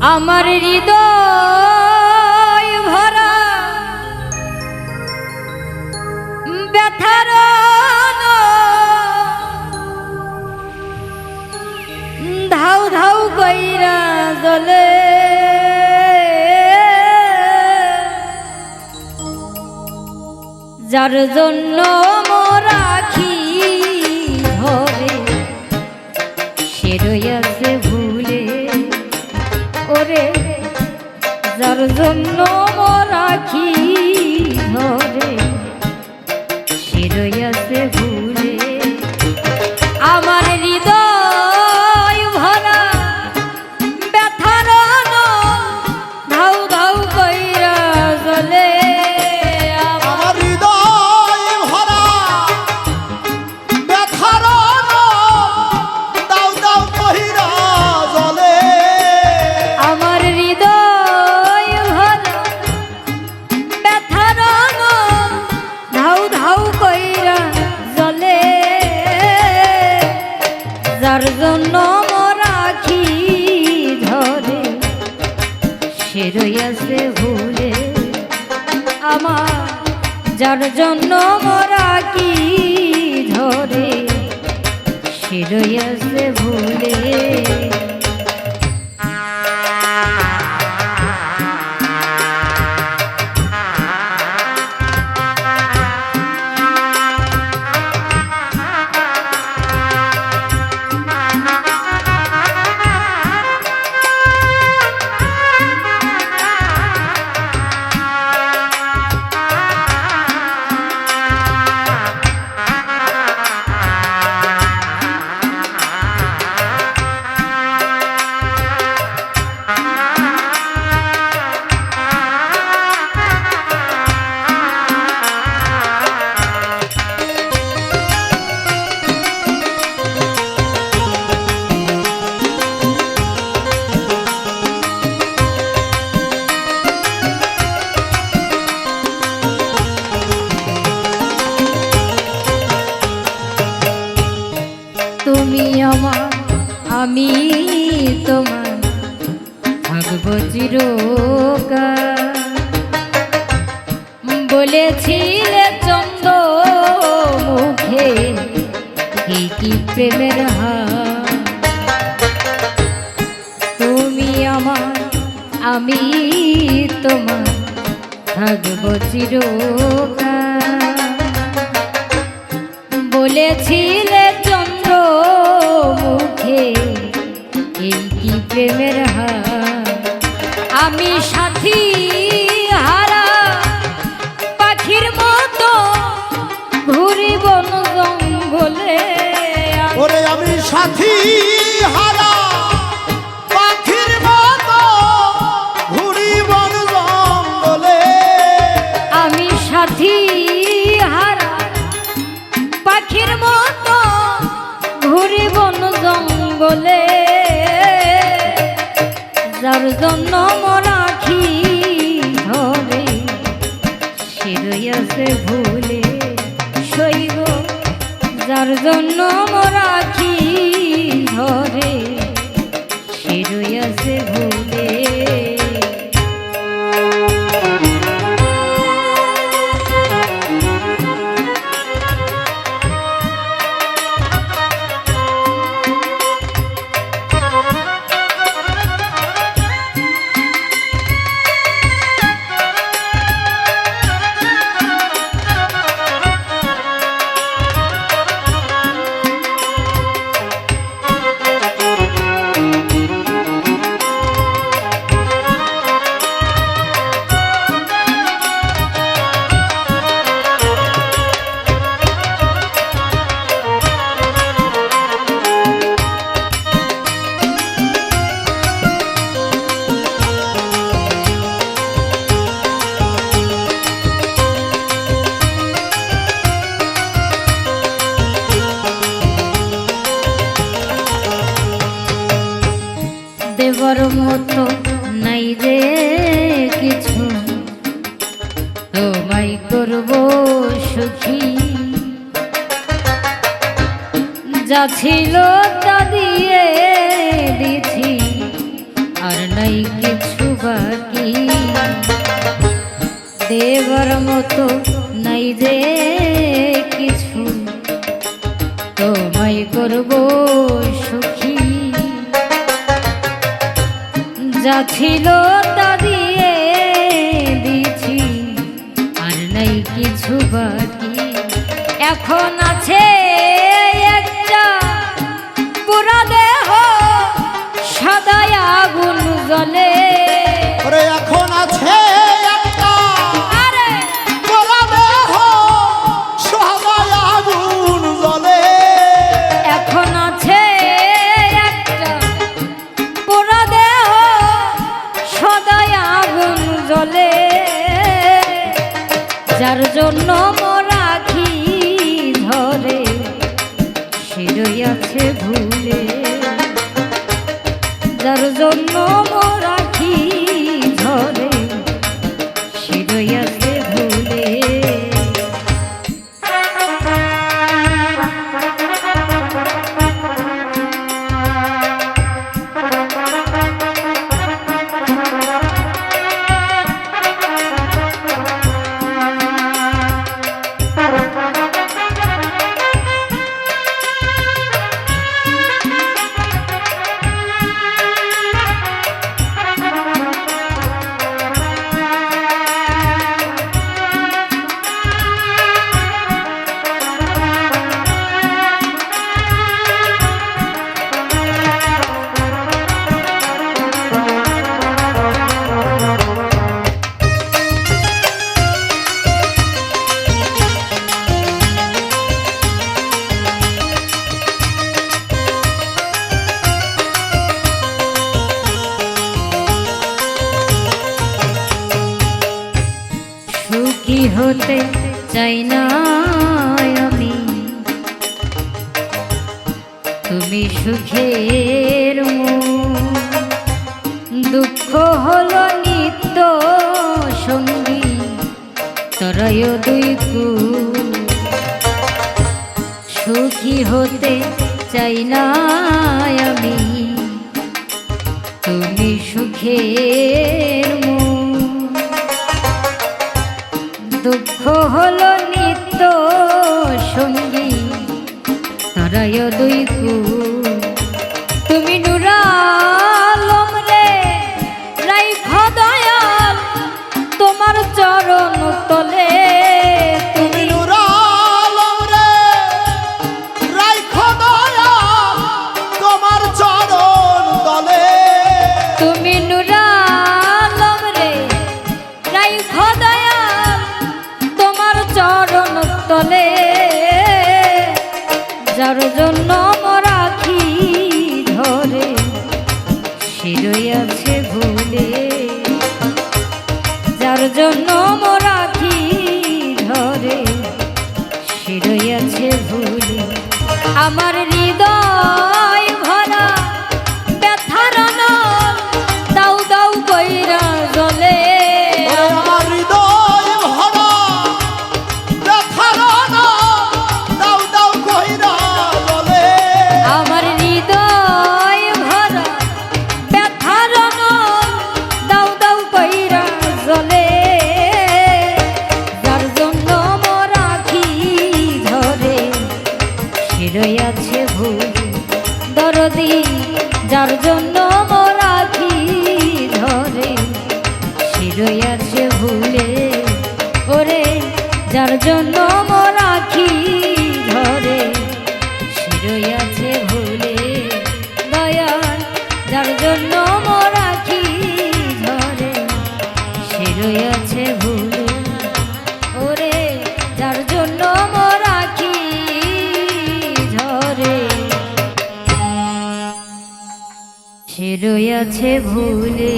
আমার হৃদয় ভরা ব্যথার ধাউ ধাউ কইরা জলে যার জন্য জন্য মোরাখি যার জন্য মরাখি ধরে, সে রইয়াছে ভুলে। আমার যার জন্য মরাখি ধরে, সে রইয়াছে ভুলে। তুমি আমার আমি তোমার থাকব চিরকাল। বলেছিলে চন্দ মুখে কি কি প্রেমের তুমি আমার আমি তোমার থাকব চিরকাল। আমি সাথী জন্য মরাখি দেবার মতো নাই রে কিছু। তোমায় করব সুখী। যা ছিল তা দিয়ে দিছি, আর নাই কিছু বাকি। দেবর মতো নাই রে কিছু। তোমায় করব ছিল তা দিয়ে দিছি আর নাই কিছু বাকি। এখন আছে একটা পুরা দেহ সাদায় আগুন জ্বলে। জ্বলে যার জন্য মরা কি ধরে সেরই আছে ভুলে। যার জন্য মরাখি সুখী হতে চাই না আমি তুমি সুখের। দুঃখ হলো নিত্য সঙ্গী তরয় দুই কুল। সুখী হতে চাই না আমি তুমি সুখের দুঃখ হলো নিত্য সঙ্গী। তারায় দুই কু যার জন্য রাখি ধরে শিরই আছে ভুলে। যার জন্য যার জন্য মরাখি ধরে, শিরই আছে ভুলে দয়াল। যার জন্য মরাখি ধরে, শিরই আছে ভুলে। ওরে, যার জন্য মরাখি ধরে, শিরই আছে ভুলে।